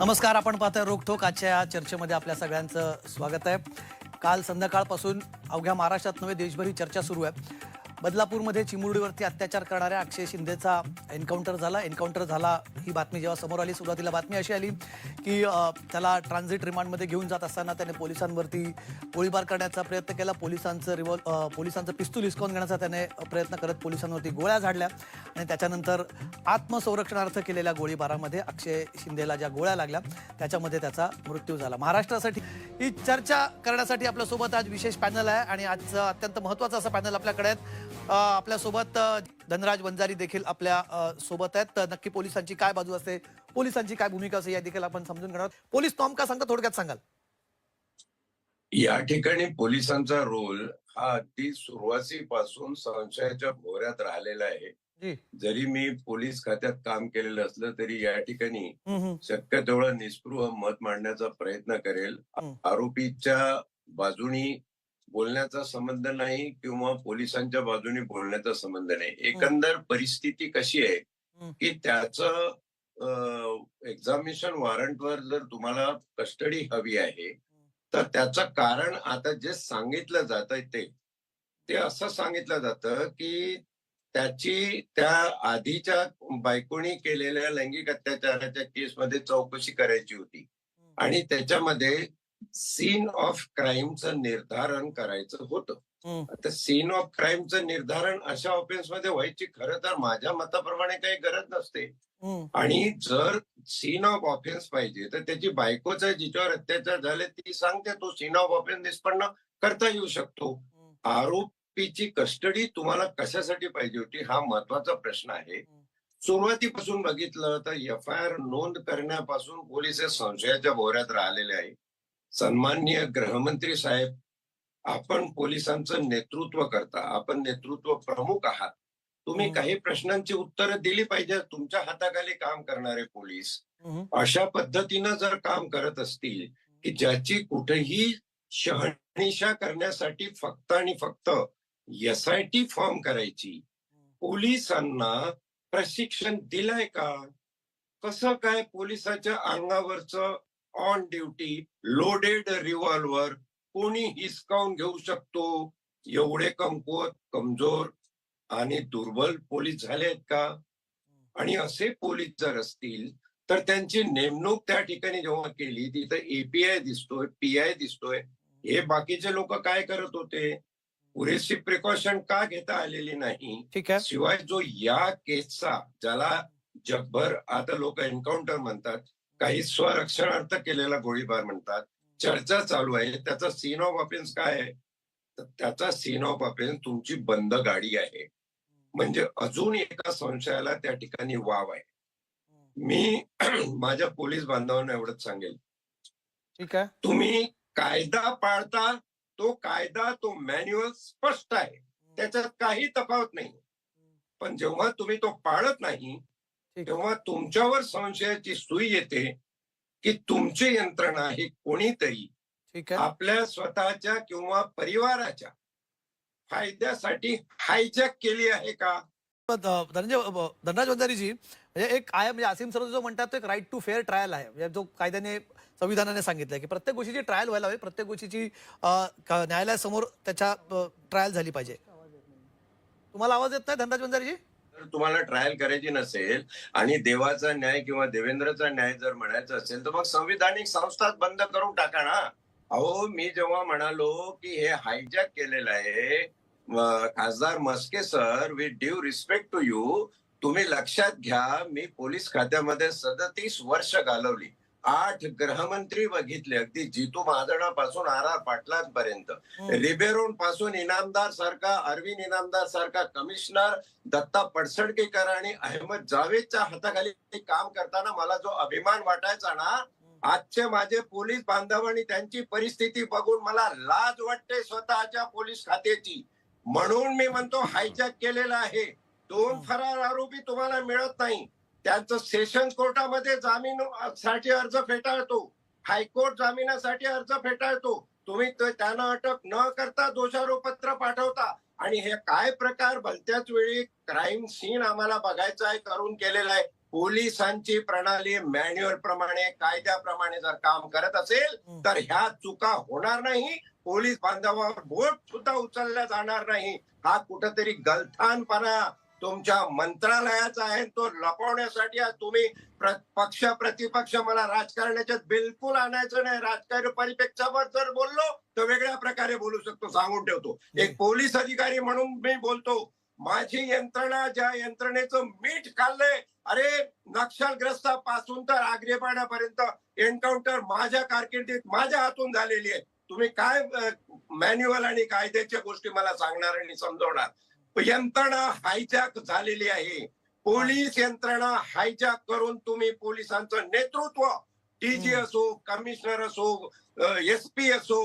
नमस्कार आपण पाहतोय रोखोक आजच्या या चर्चेमध्ये आपल्या सगळ्यांचं स्वागत आहे. काल संध्याकाळपासून अवघ्या महाराष्ट्रात नव्हे देशभर ही चर्चा सुरू आहे. बदलापूरमध्ये चिमुरडीवरती अत्याचार करणाऱ्या अक्षय शिंदेचा एन्काउंटर झाला. एन्काउंटर झाला ही बातमी जेव्हा समोर आली सुरुवातीला बातमी अशी आली की त्याला ट्रान्झिट रिमांडमध्ये घेऊन जात असताना त्याने पोलिसांवरती गोळीबार करण्याचा प्रयत्न केला. पोलिसांचं रिव्हॉल्व पोलिसांचं पिस्तूल हिसकावून घेण्याचा त्याने प्रयत्न करत पोलिसांवरती गोळ्या झाडल्या आणि त्याच्यानंतर आत्मसंरक्षणार्थ केलेल्या गोळीबारामध्ये अक्षय शिंदेला ज्या गोळ्या लागल्या त्याच्यामध्ये त्याचा मृत्यू झाला. महाराष्ट्रासाठी ही चर्चा करण्यासाठी आपल्यासोबत आज विशेष पॅनल आहे आणि आजचं अत्यंत महत्वाचं असं पॅनल आपल्याकडे आहेत. आपल्यासोबत धनराज वंजारी देखील आपल्यासोबत आहेत. तर नक्की पोलिसांची काय बाजू असते? पोलिसांची काय भूमिका असते या देखील आपण समजून घेणार पोलीस नॉम का सांगता थोडक्यात सांगाल? या ठिकाणी पोलिसांचा रोल हा अगदी सुरुवातीपासून संशयाच्या भोवऱ्यात राहिलेला आहे. जरी मी पोलीस खात्यात काम केलेलं असलं तरी या ठिकाणी. शक्य तेवढं निस्पृह मत मांडण्याचा प्रयत्न करेल. आरोपीच्या बाजूनी बोलण्याचा संबंध नाही किंवा पोलिसांच्या बाजूनी बोलण्याचा संबंध नाही एकंदर परिस्थिती कशी आहे. की त्याचं एक्झामिनेशन वॉरंटवर जर तुम्हाला कस्टडी हवी आहे तर त्याचं कारण आता जे सांगितलं जात ते ते असं सांगितलं जातं की त्याची त्या आधीच्या बायकोनी केलेल्या लैंगिक अत्याचाराच्या केसमध्ये चौकशी करायची होती. आणि त्याच्यामध्ये सीन ऑफ क्राईमचं निर्धारण करायचं होतं. आता सीन ऑफ क्राईमचं निर्धारण अशा ऑफेन्समध्ये व्हायची खरं तर माझ्या मताप्रमाणे काही गरज नसते. आणि जर सीन ऑफ ऑफेन्स पाहिजे तर त्याची बायकोच जिच्यावर अत्याचार झाले ती सांगते तो सीन ऑफ ऑफेन्स निष्पन्न करता येऊ शकतो. आरोपीची कस्टडी तुम्हाला कशासाठी पाहिजे होती हा महत्त्वाचा प्रश्न आहे. सुरुवातीपासून बघितलं तर एफ आय आर नोंद करण्यापासून पोलीस हे संशयाच्या भोवऱ्यात राहिलेले आहे. सन्माननीय गृहमंत्री साहेब आपण पोलिसांचं नेतृत्व करता आपण नेतृत्व प्रमुख आहात. तुम्ही हम्म. काही प्रश्नांची उत्तरं दिली पाहिजे तुमच्या हाताखाली काम करणारे पोलीस. अशा पद्धतीनं जर काम करत असतील की ज्याची कुठेही शहानिशा करण्यासाठी फक्त आणि फक्त एस आय टी फॉर्म करायची. पोलिसांना प्रशिक्षण दिलंय का? कसं काय पोलिसाच्या अंगावरचं ऑन ड्युटी लोडेड रिव्हॉल्वर कोणी हिसकावून घेऊ शकतो? एवढे कमकुवत कमजोर आणि दुर्बल पोलीस झाले आहेत का आणि असे पोलीस जर असतील तर त्यांची नेमणूक त्या ठिकाणी जेव्हा केली तिथं एपीआय दिसतोय पीआय दिसतोय. हे बाकीचे लोक काय करत होते? पुरेशी प्रिकॉशन का घेता आलेली नाही? ठीक आहे. शिवाय जो या केसचा ज्याला जगभर आता लोक एन्काउंटर म्हणतात काही स्वरक्षणार्थ केलेला गोळीबार म्हणतात चर्चा चालू आहे त्याचा सीन ऑफ ऑफेन्स काय आहे? तर त्याचा सीन ऑफ ऑफेन्स तुमची बंद गाडी आहे. म्हणजे अजून एका संशयाला त्या ठिकाणी वाव आहे. मी माझ्या पोलीस बांधवांना एवढंच सांगेल. ठीक आहे. तुम्ही कायदा पाळता तो कायदा तो मॅन्युअल स्पष्ट आहे. त्याच्यात काही तफावत नाही. पण जेव्हा तुम्ही तो पाळत नाही. तेव्हा तुमच्यावर संशयाची सुई येते की तुमची यंत्रणा ही कोणीतरी आपल्या स्वतःच्या किंवा परिवाराच्या फायद्यासाठी हायजॅक केली आहे का? धनंजय धनराज वंजारीजी म्हणजे एक आहे म्हणजे असीम सरोज जो म्हणतात तो एक राईट टू फेअर ट्रायल आहे. म्हणजे जो कायद्याने संविधानाने सांगितलं की प्रत्येक गोष्टीची ट्रायल व्हायला हवी प्रत्येक गोष्टीची न्यायालयासमोर त्याच्या ट्रायल झाली पाहिजे. तुम्हाला आवाज येत नाही धनराज वंजारीजी तुम्हाला ट्रायल करायची नसेल आणि देवाचा न्याय किंवा देवेंद्रचा न्याय जर म्हणायचा असेल तर मग संविधानिक संस्थाच बंद करून टाका ना. अहो मी जेव्हा म्हणालो की हे हायजॅक केलेलं आहे खासदार Mhaske sir with due respect to you तुम्ही लक्षात घ्या मी पोलीस खात्यामध्ये सदतीस वर्ष घालवली. आठ गृहमंत्री बघितले अगदी जितू महाजनापासून आर आर पाटलांपर्यंत. रिबेरोनपासून इनामदार सारखा अरविंद इनामदार सारखा कमिशनर दत्ता पडसडकेकर आणि अहमद जावेदच्या हाताखाली काम करताना मला जो अभिमान वाटायचा ना आजचे माझे पोलीस बांधव आणि त्यांची परिस्थिती बघून मला लाज वाटते स्वतःच्या पोलीस खात्याची. म्हणून मी म्हणतो हायजॅक केलेला आहे. दोन फरार आरोपी तुम्हाला मिळत नाही. त्यांचं सेशन कोर्टामध्ये जामीन साठी अर्ज फेटाळतो. हायकोर्ट जामिनासाठी अर्ज फेटाळतो. तुम्ही ते- त्यांना अटक न करता दोषारोपत्र पाठवता. आणि हे काय प्रकार? भलत्याच वेळी क्राईम सीन आम्हाला बघायचा आहे करून केलेला आहे. पोलिसांची प्रणाली मॅन्युअल प्रमाणे कायद्याप्रमाणे जर काम करत असेल. तर ह्या चुका होणार नाही. पोलीस बांधवावर बोट सुद्धा उचलला जाणार नाही. हा कुठंतरी गलथानपणा तुमच्या मंत्रालयाचा आहे तो लपवण्यासाठी आज तुम्ही पक्ष प्रतिपक्ष मला राजकारणाच्यात बिलकुल आणायचं नाही. राजकारण परिप्रेक्षावर जर बोललो तर वेगळ्या प्रकारे बोलू शकतो सांगून ठेवतो. एक पोलीस अधिकारी म्हणून मी बोलतो माझी यंत्रणा ज्या यंत्रणेचं मीठ खाल्लंय अरे नक्षलग्रस्तापासून तर आग्रेपाण्यापर्यंत एन्काउंटर माझ्या कारकिर्दीत माझ्या हातून झालेली आहे. तुम्ही काय मॅन्युअल आणि कायद्याच्या गोष्टी मला सांगणार आणि समजवणार? यंत्रणा हायजॅक झालेली आहे पोलीस यंत्रणा हायजॅक करून तुम्ही पोलिसांचं नेतृत्व डीजी. असो कमिशनर असो एस पी असो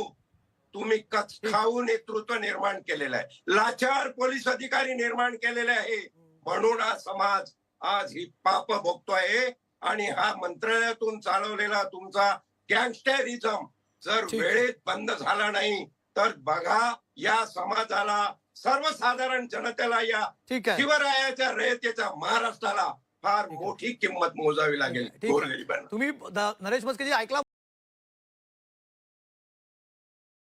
तुम्ही खाऊ नेतृत्व निर्माण केलेलं आहे लाचार पोलीस अधिकारी निर्माण केलेले आहे म्हणून हा समाज आज ही पाप भोगतोय आणि हा मंत्रालयातून चालवलेला तुमचा गँगस्टरिझम जर. वेळेत बंद झाला नाही तर बघा या समाजाला सर्वसाधारण जनतेला या ठीक आहे शिवरायाच्या रयतेच्या महाराष्ट्राला फार. मोठी किंमत मोजावी लागेल ठीक आहे. गोरगरिबांना तुम्ही द- नरेश मस्केजी ऐकला